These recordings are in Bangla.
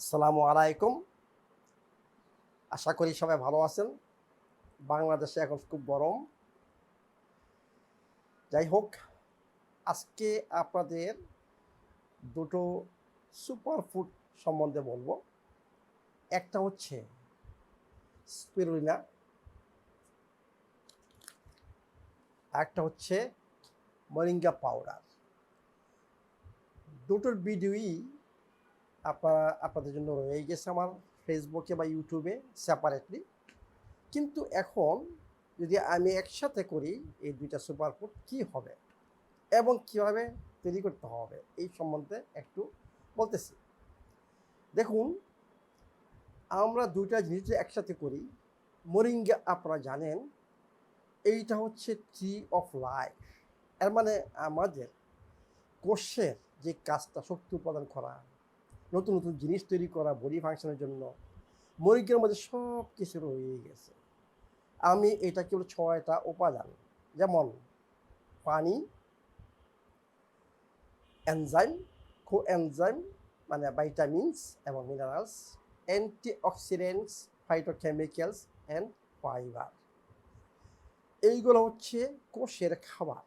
আসসালামু আলাইকুম। আশা করি সবাই ভালো আছেন। বাংলাদেশে এখন খুব গরম। যাই হোক, আজকে আপনাদের দুটো সুপার ফুড সম্বন্ধে বলব। একটা হচ্ছে স্পিরুলিনা একটা হচ্ছে মরিঙ্গা পাউডার। দুটোর ভিডিওই আপনারা আপনাদের জন্য রয়ে গেছে আমার ফেসবুকে বা ইউটিউবে সেপারেটলি কিন্তু এখন যদি আমি একসাথে করি, এই দুইটা সুপার ফুড কী হবে? এবং কীভাবে তৈরি করতে হবে? এই সম্বন্ধে একটু বলতেছি। দেখুন, আমরা দুইটা জিনিস একসাথে করি, মরিঙ্গা আপনারা জানেন, এইটা হচ্ছে ট্রি অফ লাইফ এর মানে আমাদের কোষের যে কাজটা শক্তি উৎপাদন করা নতুন নতুন জিনিস তৈরি করা বডি ফাংশনের জন্য। মরিকের মধ্যে সব কিছু রয়ে গেছে। আমি এটা কেবল ছয়টা উপাদান, যেমন পানি এনজাইম কো এনজাইম মানে ভাইটামিনস এবং minerals antioxidants phytochemicals and fibre এইগুলো হচ্ছে কোষের খাবার।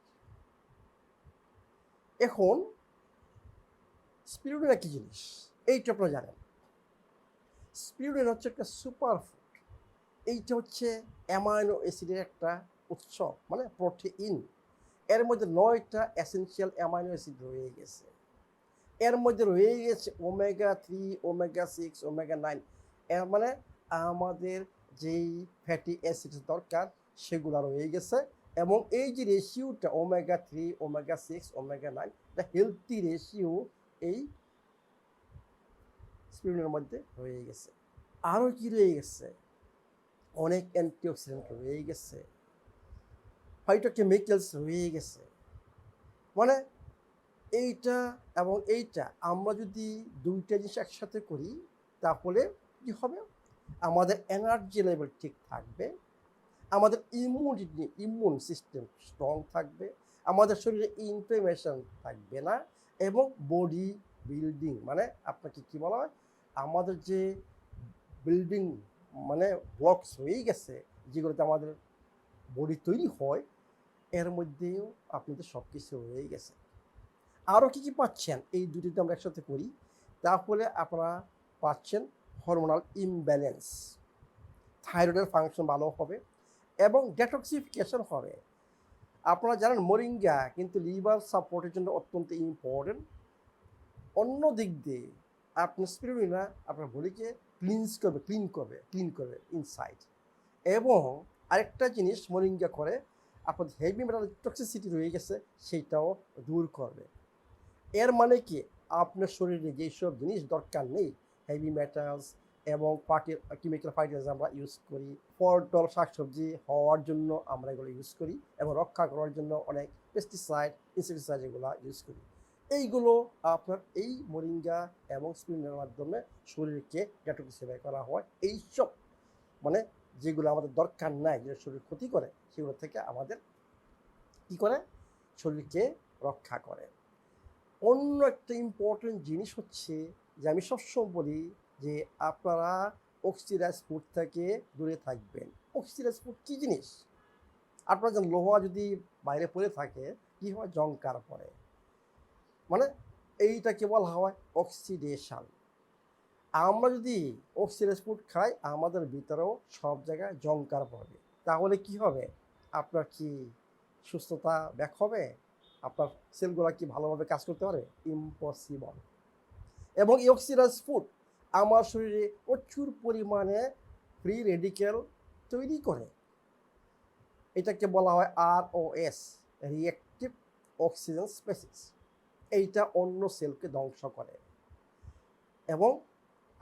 এখন স্পিরুলিনা কি জিনিস? এইটা আপনারা জানেন। স্পিরুলিনা হচ্ছে একটা সুপার ফুড এইটা হচ্ছে অ্যামাইনো অ্যাসিডের একটা উৎস মানে প্রোটিন এর মধ্যে নয়টা এসেনশিয়াল অ্যামাইনো অ্যাসিড রয়ে গেছে। এর মধ্যে রয়ে গেছে omega three omega six omega nine এর মানে আমাদের যেই ফ্যাটি অ্যাসিড দরকার, সেগুলো রয়ে গেছে। এবং এই যে রেশিওটা omega three omega six omega nine এটা হেলথি রেশিও এই স্পিরুলিনার মধ্যে রয়ে গেছে। আরও কি রয়ে গেছে? অনেক অ্যান্টিঅক্সিডেন্ট রয়ে গেছে। ফাইটোকেমিক্যালস রয়ে গেছে। মানে এইটা এবং এইটা, আমরা যদি দুইটা জিনিস একসাথে করি, তাহলে কি হবে? আমাদের এনার্জি লেভেল ঠিক থাকবে, আমাদের ইমিউনিটি ইমিউন সিস্টেম স্ট্রং থাকবে, আমাদের শরীরে ইনফ্লেমেশন থাকবে না এবং বডি বিল্ডিং মানে আপনাকে কি বলা হয়? আমাদের যে বিল্ডিং মানে ব্লকস হয়ে গেছে, যেগুলোতে আমাদের বডি তৈরি হয়, এর মধ্যেও আপনাদের সব কিছু হয়ে গেছে। আরও কী কী পাচ্ছেন? এই দুটিতে আমরা একসাথে করি, তাহলে আপনারা পাচ্ছেন হরমোনাল ইমব্যালেন্স থাইরয়েডের ফাংশন ভালো হবে এবং ডেটক্সিফিকেশন হবে। আপনারা জানেন মরিঙ্গা কিন্তু লিভার সাপোর্টের জন্য অত্যন্ত ইম্পর্টেন্ট অন্য দিক দিয়ে আপনার স্পিরুলিনা আপনার বডিকে ক্লিনস করবে ক্লিন করবে ক্লিন করবে ইনসাইড এবং আরেকটা জিনিস মরিঙ্গা করে, আপনার হেভি মেটাল টক্সিসিটি রয়ে গেছে, সেইটাও দূর করবে। এর মানে কি? আপনার শরীরে যেসব জিনিস দরকার নেই হেভি মেটালস এবং পার্টি কেমিক্যাল ফার্টিলাইজার আমরা ইউজ করি, ফল, টল, শাকসবজি হওয়ার জন্য আমরা এগুলো ইউজ করি এবং রক্ষা করার জন্য অনেক পেস্টিসাইড ইনসেক্টিসাইড এগুলো ইউজ করি। এইগুলো আপনার এই মরিঙ্গা এবং স্পিনের মাধ্যমে শরীরকে ডেটোক্সিফাই করা হয়। এইসব মানে যেগুলো আমাদের দরকার নাই, যেটা শরীর ক্ষতি করে, সেগুলো থেকে আমাদের কি করে? শরীরকে রক্ষা করে। অন্য একটা ইম্পর্টেন্ট জিনিস হচ্ছে যে আমি সবসময় বলি যে আপনারা অক্সিডাইজ ফুড থেকে দূরে থাকবেন। অক্সিডাইজ ফুড কী জিনিস? আপনারা যেন লোহা যদি বাইরে পড়ে থাকে, কী হয়? জঙ্কার পড়ে। মানে এইটাকে বলা হয় অক্সিডেশন আমরা যদি অক্সিডাইজ ফুড খাই, আমাদের ভিতরেও সব জায়গায় জঙ্কার পড়বে। তাহলে কি হবে? আপনার কি সুস্থতা ব্যাক হবে? আপনার সেলগুলো কি ভালোভাবে কাজ করতে পারে ইম্পসিবল এবং এই অক্সিডাইজ ফুড আমার শরীরে প্রচুর পরিমাণে ফ্রি রেডিক্যাল তৈরি করে। এটাকে বলা হয় R O S reactive oxygen species এইটা অন্য সেলকে ধ্বংস করে। এবং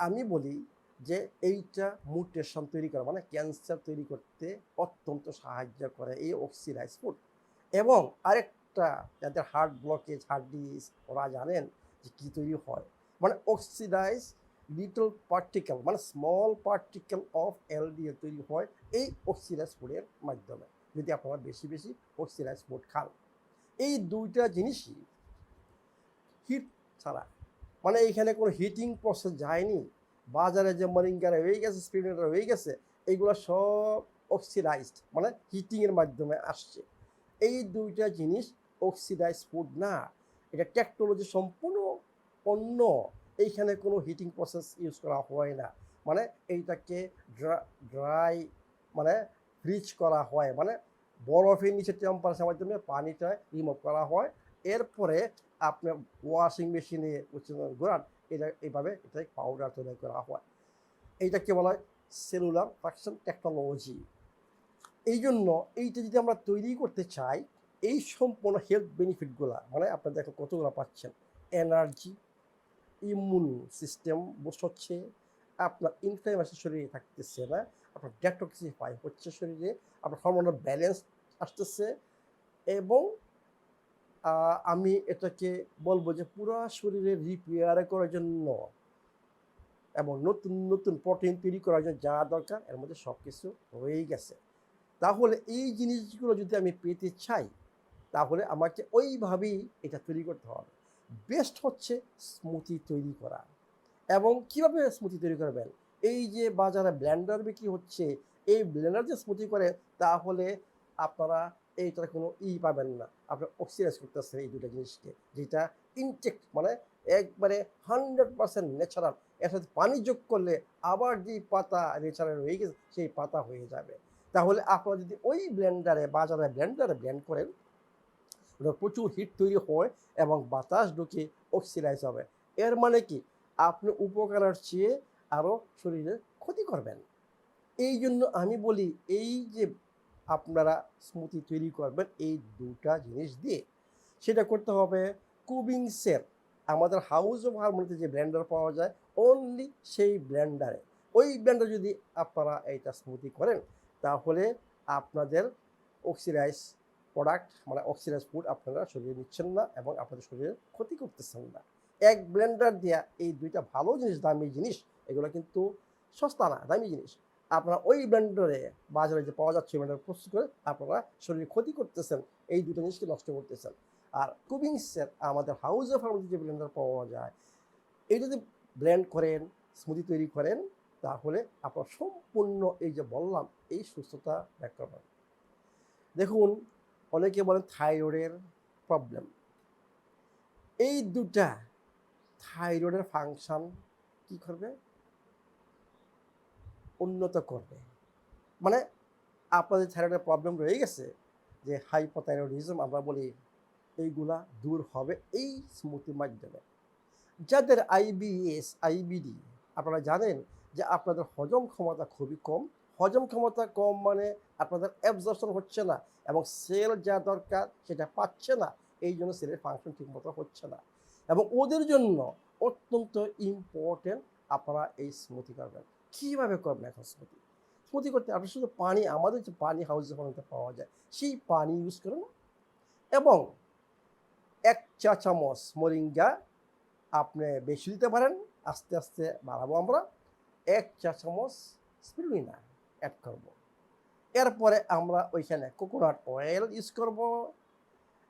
আমি বলি যে এইটা মুটেশন তৈরি করে মানে ক্যান্সার তৈরি করতে অত্যন্ত সাহায্য করে এই অক্সিডাইজ ফুড এবং আরেকটা, যাদের হার্ট ব্লকেজ হার্ট ডিস ওরা জানেন যে কী তৈরি হয়। মানে অক্সিডাইজ লিটল পার্টিকেল মানে স্মল পার্টিকেল অফ এলডিএল তৈরি হয় এই অক্সিডাইজ ফুডের মাধ্যমে। যদি আপনারা বেশি বেশি অক্সিডাইজ ফুড খান। এই দুইটা জিনিসই হিট ছাড়া। মানে এইখানে কোনো হিটিং প্রসেস যায়নি। বাজারে যে মরিঙ্গারা হয়ে গেছে স্পিরিনার হয়ে গেছে এইগুলো সব অক্সিডাইজড মানে হিটিংয়ের মাধ্যমে আসছে। এই দুইটা জিনিস অক্সিডাইজ ফুড না। এটা টেকনোলজি সম্পূর্ণ অন্য। এইখানে কোনো হিটিং প্রসেস ইউজ করা হয় না। মানে এইটাকে ড্রাই মানে ফ্রিজ করা হয়। মানে বরফের নিচে টেম্পারেচার মাধ্যমে পানিটা রিমুভ করা হয়। এরপরে আপনার ওয়াশিং মেশিনে ঘোরান, এটা এইভাবে এটা পাউডার তৈরি করা হয়। এইটাকে বলা হয়? সেলুলার ফাকশন টেকনোলজি এই জন্য এইটা যদি আমরা তৈরি করতে চাই, এই সম্পূর্ণ হেলথ বেনিফিটগুলো মানে আপনার দেখো কতগুলো পাচ্ছেন। এনার্জি ইমিউন সিস্টেম বুস্ট হচ্ছে, আপনার ইনফ্লামেশন শরীরে থাকতেছে না, আপনার ডেটক্সিফাই হচ্ছে শরীরে, আপনার হরমোনাল ব্যালেন্স আসতেছে, এবং আমি এটাকে বলব যে পুরো শরীরে রিপেয়ার করার জন্য এবং নতুন নতুন প্রোটিন তৈরি করার জন্য যা দরকার, এর মধ্যে সব কিছু রয়েই গেছে। তাহলে এই জিনিসগুলো যদি আমি পেতে চাই, তাহলে আমাকে ওইভাবেই এটা তৈরি করতে হবে। বেস্ট হচ্ছে স্মুথি তৈরি করা। এবং কীভাবে স্মুথি তৈরি করবেন? এই যে বাজারে ব্লেন্ডার বিক্রি হচ্ছে, এই ব্লেন্ডার যে স্মুথি করে, তাহলে আপনারা এইটার কোনো ই পাবেন না। আপনার অক্সিডাইজ করতেছেন এই দুটো জিনিসকে, যেটা ইনটেক মানে একবারে হান্ড্রেড পার্সেন্ট ন্যাচারাল এর সাথে পানি যোগ করলে আবার যে পাতা ন্যাচারাল হয়ে গেছে, সেই পাতা হয়ে যাবে। তাহলে আপনারা যদি ওই ব্লেন্ডারে বাজারে ব্লেন্ডারে ব্লেন্ড করেন, ওটা প্রচুর হিট তৈরি হয় এবং বাতাস ঢুকে অক্সিডাইজ হবে। এর মানে কি? আপনি উপকারের চেয়ে আরও শরীরে ক্ষতি করবেন। এই জন্য আমি বলি, এই যে আপনারা স্মুথি তৈরি করবেন এই দুটা জিনিস দিয়ে। সেটা করতে হবে কুবিংসের আমাদের হাউস অফ হারমোনিতে যে ব্লেন্ডার পাওয়া যায় অনলি সেই ব্লেন্ডারে ওই ব্লেন্ডার যদি আপনারা এইটা স্মুথি করেন, তাহলে আপনাদের অক্সিডাইজ প্রোডাক্ট মানে অক্সিডাইজ ফুড আপনারা শরীরে নিচ্ছেন না এবং আপনাদের শরীরের ক্ষতি করতেছেন না। এক ব্লেন্ডার দেওয়া এই দুইটা ভালো জিনিস, দামি জিনিস, এগুলো কিন্তু সস্তা না, দামি জিনিস। আপনারা ওই ব্লেন্ডারে বাজারে যে পাওয়া যাচ্ছে ব্র্যান্ডের প্রস্তুত করে আপনারা শরীরে ক্ষতি করতেছেন, এই দুটো জিনিসকে নষ্ট করতেছেন। আর কুবিংসের আমাদের হাউস অফ যে ব্লেন্ডার পাওয়া যায়, এই যদি ব্লেন্ড করেন স্মুদি তৈরি করেন, তাহলে আপনার সম্পূর্ণ এই যে বললাম, এই সুস্থতা ব্যাক করবেন। দেখুন, অনেকে বলেন থাইরয়েডের প্রবলেম এই দুটা থাইরয়েডের ফাংশন কি করবে? উন্নত করবে। মানে আপনাদের থাইরয়েডের প্রবলেম রয়ে গেছে যে হাইপোথাইরয়েডিজম আমরা বলি এইগুলা দূর হবে এই স্মুথির মাধ্যমে। যাদের আইবিএস আইবিডি আপনারা জানেন যে আপনাদের হজম ক্ষমতা খুবই কম। হজম ক্ষমতা কম মানে আপনাদের অ্যাবজর্পশন হচ্ছে না এবং সেল যা দরকার সেটা পাচ্ছে না। এই জন্য সেলের ফাংশন ঠিকমতো হচ্ছে না। এবং ওদের জন্য অত্যন্ত ইম্পর্টেন্ট আপনারা এই স্মুথি করবেন কীভাবে করবেন এখন স্মুথি স্মুথি করতে আপনি শুধু পানি, আমাদের যে পানি হাউসে বানাতে পাওয়া যায়, সেই পানি ইউজ করুন এবং এক চা চামচ মরিঙ্গা আপনি বেশি দিতে পারেন, আস্তে আস্তে বাড়াবো আমরা। এক চা চামচ স্পিরুলিনা অ্যাড করব। এরপরে আমরা ওইখানে কোকোনাট অয়েল ইউজ করব,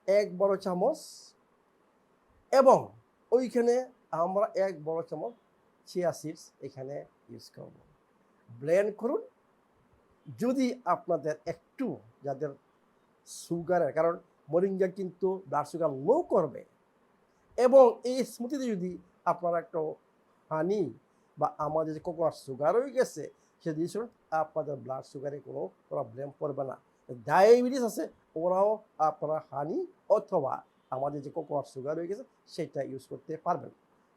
এক বড় চামচ এবং ওইখানে আমরা এক বড় চামচ চিয়া সিডস এখানে ইউজ করব। ব্লেন্ড করুন। যদি আপনাদের একটু যাদের সুগারের কারণ মরিঙ্গা কিন্তু ব্লাড সুগার লো করবে। এবং এই স্মুথিতে যদি আপনারা একটু হানি বা আমাদের যে কোকোনাট সুগার হয়ে গেছে, সে দিয়েছিল আপনাদের ব্লাড সুগারে কোনো প্রবলেম পড়বে না। ডায়াবেটিস আছে, ওরাও আপনারা হানি অথবা আমাদের যে কোকোনাট সুগার হয়ে গেছে, সেটা ইউজ করতে পারবেন।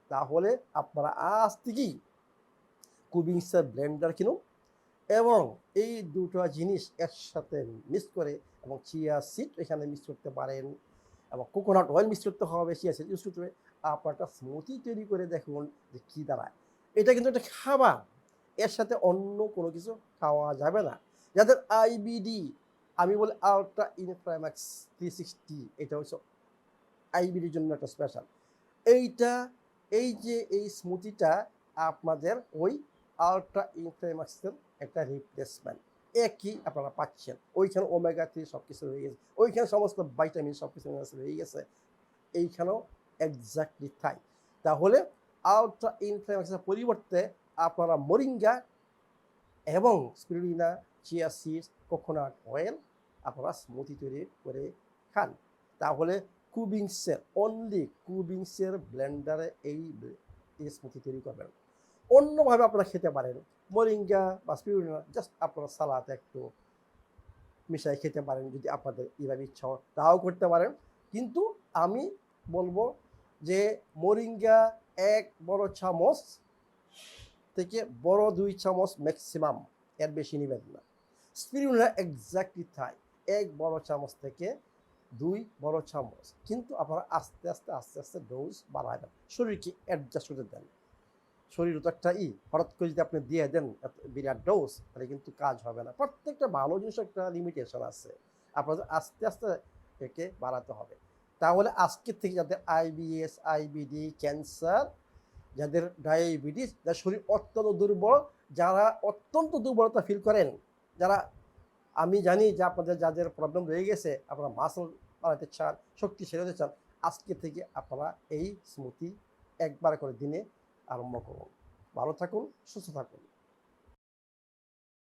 তাহলে আপনারা আজ থেকেই কুবিংসের ব্লেন্ডার কিনুন এবং এই দুটো জিনিস একসাথে মিক্স করে এবং চিয়া সিড এখানে মিক্স করতে পারেন এবং কোকোনাট অয়েল মিক্স করতে হবে, চিয়া সিড ইউজ করতে হবে। আপনার একটা স্মুথি তৈরি করে দেখুন যে কী দাঁড়ায়। এটা কিন্তু একটা খাবার, এর সাথে অন্য কোনো কিছু খাওয়া যাবে না। যাদের আইবিডি আমি বলি আলট্রা ইনফ্রাম্যাক্স থ্রি সিক্সটি এটা হচ্ছে আইবিডির জন্য একটা স্পেশাল এইটা, এই যে এই স্মুথিটা আপনাদের ওই আলট্রা ইনফ্রাম্যাক্সের একটা রিপ্লেসমেন্ট একই আপনারা পাচ্ছেন? ওইখানে ওমেগা থ্রি সব কিছু রয়ে গেছে। ওইখানে সমস্ত ভাইটামিন সব কিছু রয়ে গেছে। এইখানেও এক্স্যাক্টলি তাই। তাহলে আলট্রা ইনফ্লামেশনের পরিবর্তে আপনারা মরিঙ্গা এবং spirulina chia seeds coconut oil আপনারা স্মুথি তৈরি করে খান। তাহলে কুবিংসের অনলি কুবিংসের ব্লেন্ডারে এই স্মুথি তৈরি করবেন। অন্যভাবে আপনারা খেতে পারেন। মরিঙ্গা বা স্পিরুলিনা জাস্ট আপনারা সালাতে একটু মিশাই খেতে পারেন যদি আপনাদের এইভাবে ইচ্ছা হয়। তাও করতে পারেন। কিন্তু আমি বলব যে মরিঙ্গা এক বড় চামচ থেকে বড় দুই চামচ ম্যাক্সিমাম এর বেশি নেবেন না। স্পিরুলিনা এক্স্যাক্টলি তাই। এক বড় চামচ থেকে দুই বড় চামচ। কিন্তু আপনারা আস্তে আস্তে আস্তে আস্তে ডোজ বাড়াবেন। শরীরকে অ্যাডজাস্ট করতে দেন। শরীর তো একটা ই হঠাৎ করে যদি আপনি দিয়ে দেন বিরাট ডোজ তাহলে কিন্তু কাজ হবে না। প্রত্যেকটা ভালো জিনিস একটা লিমিটেশন আছে। আপনাদের আস্তে আস্তে একে বাড়াতে হবে। তাহলে আজকের থেকে যাদের আইবিএস আইবিডি ক্যান্সার যাদের ডায়াবেটিস যার শরীর অত্যন্ত দুর্বল, যারা অত্যন্ত দুর্বলতা ফিল করেন, যারা আমি জানি যে আপনাদের যাদের প্রবলেম রয়ে গেছে, আপনারা মাসল বাড়াতে চান, শক্তি সেরাতে চান, আজকে থেকে আপনারা এই স্মুতি একবার করে দিনে আরম্ভ করুন। ভালো থাকুন সুস্থ থাকুন।